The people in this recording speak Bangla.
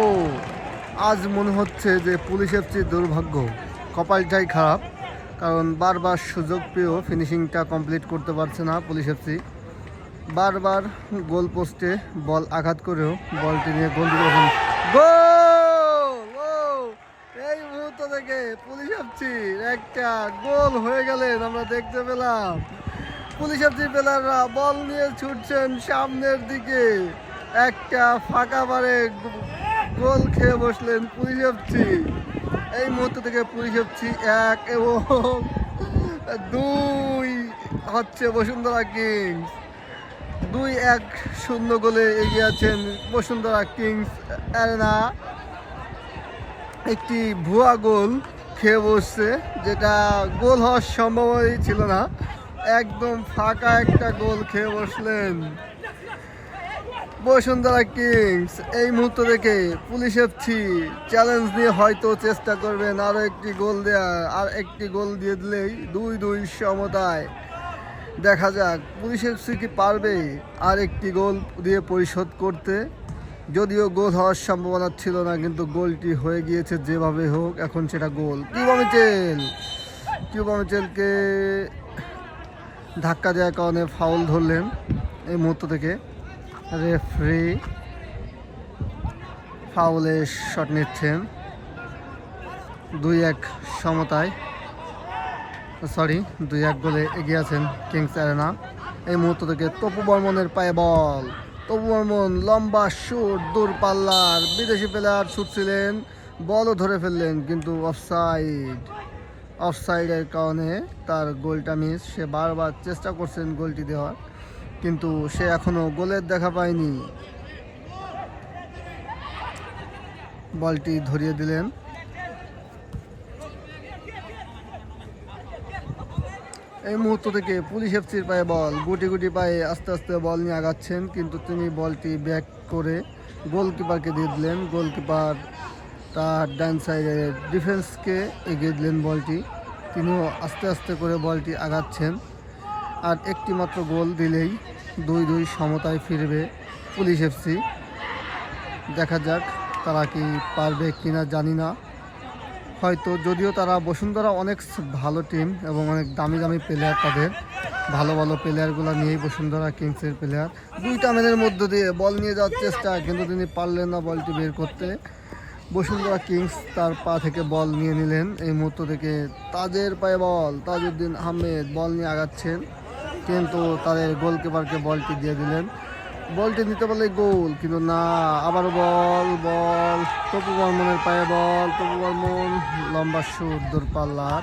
ও, আজ মনে হচ্ছে যে পুলিশ এফসির দুর্ভাগ্য। কপালটাই খারাপ, কারণ বারবার সুযোগ পেয়েও ফিনিশিংটা কমপ্লিট করতে পারছে না পুলিশ এফসি বারবার গোল পোস্টে বল আঘাত করেও বলটি নিয়ে গোল এই মুহূর্ত থেকে পুলিশ এফসির একটা গোল হয়ে গেলেন আমরা দেখতে পেলাম। পুলিশ এফসি প্লেয়াররা বল নিয়ে ছুটছেন সামনের দিকে। একটা ফাঁকা বারে গোল খেয়ে বসলেন পুলিশ এফসি। এই মুহূর্ত থেকে পুলিশ এফসি এক এবং দুই হচ্ছে বসুন্ধরা কিংস। দুই এক শূন্য গোলে এগিয়ে আছেন বসুন্ধরা কিংস অ্যারেনা। একটি ভুয়া গোল খেয়ে বসছে, যেটা গোল হওয়ার সম্ভাবনাই ছিল না। একদম ফাঁকা একটা গোল খেয়ে বসলেন। বসুন্ধরা কিংস, এই মুহূর্ত থেকে পুলিশ এফসি চ্যালেঞ্জ নিয়ে হয়তো চেষ্টা করবেন আরও একটি গোল দেওয়ার আর একটি গোল দিয়ে দিলেই দুই দুই সমতায়। দেখা যাক, পুলিশ এফসি কি পারবে আর একটি গোল দিয়ে পরিশোধ করতে। যদিও গোল হওয়ার সম্ভাবনা ছিল না, কিন্তু গোলটি হয়ে গিয়েছে যেভাবে হোক, এখন সেটা গোল। কিউবা মিচেল কিউবা মিচেলকে ধাক্কা দেওয়ার কারণে ফাউল ধরলেন এই মুহূর্ত থেকে। রেফারি ফাউলে শট নিচ্ছেন। দুই এক সমতায় সরি দুই এক গোলে এগিয়ে আছেন কিংস অ্যারেনা এই মুহূর্ত থেকে তপু বর্মনের পায়ে বল। তপু বর্মন লম্বা শুট দূর পাল্লার, বিদেশি প্লেয়ার ছুটছিলেন বলও ধরে ফেললেন, কিন্তু অফসাইড অফসাইডের কারণে তার গোলটা মিস সে বারবার চেষ্টা করছেন গোলটি দেওয়ার। কিন্তু সে এখনও গোলের দেখা পায়নি। বলটি ধরিয়ে দিলেন। এই মুহূর্ত থেকে পুলিশ এফসির পায়ে বল, গুটি গুটি পায়ে আস্তে আস্তে বল নিয়ে আগাচ্ছেন, কিন্তু তিনি বলটি ব্যাক করে গোলকিপারকে দিয়ে দিলেন। গোলকিপার তার ডান সাইডে ডিফেন্সকে এগিয়ে দিলেন বলটি। তিনিও আস্তে আস্তে করে বলটি আগাচ্ছেন। আর একটি মাত্র গোল দিলেই দুই দুই সমতায় ফিরবে পুলিশ এফসি। দেখা যাক তারা কি পারবে কি না জানি না। হয়তো যদিও তারা বসুন্ধরা অনেক ভালো টিম এবং অনেক দামি দামি প্লেয়ার তাদের। ভালো ভালো প্লেয়ারগুলো নিয়েই বসুন্ধরা কিংসের প্লেয়ার দুইটা ম্যানের মধ্য দিয়ে বল নিয়ে যাওয়ার চেষ্টা, কিন্তু তিনি পারলেন না বলটি বের করতে। বসুন্ধরা কিংস তার পা থেকে বল নিয়ে নিলেন। এই মুহূর্ত থেকে তাজের পায়ে বল, তাজউদ্দিন আহমেদ বল নিয়ে আগাচ্ছেন। কিন্তু তাদের গোলকিপারকে বলটি দিয়ে দিলেন। বলটি নিতে পারলে গোল, কিন্তু না আবার বল বল। তপু বর্মনের পায়ে বল, তপু বর্মন, লম্বা সুর দূরপাল্লার।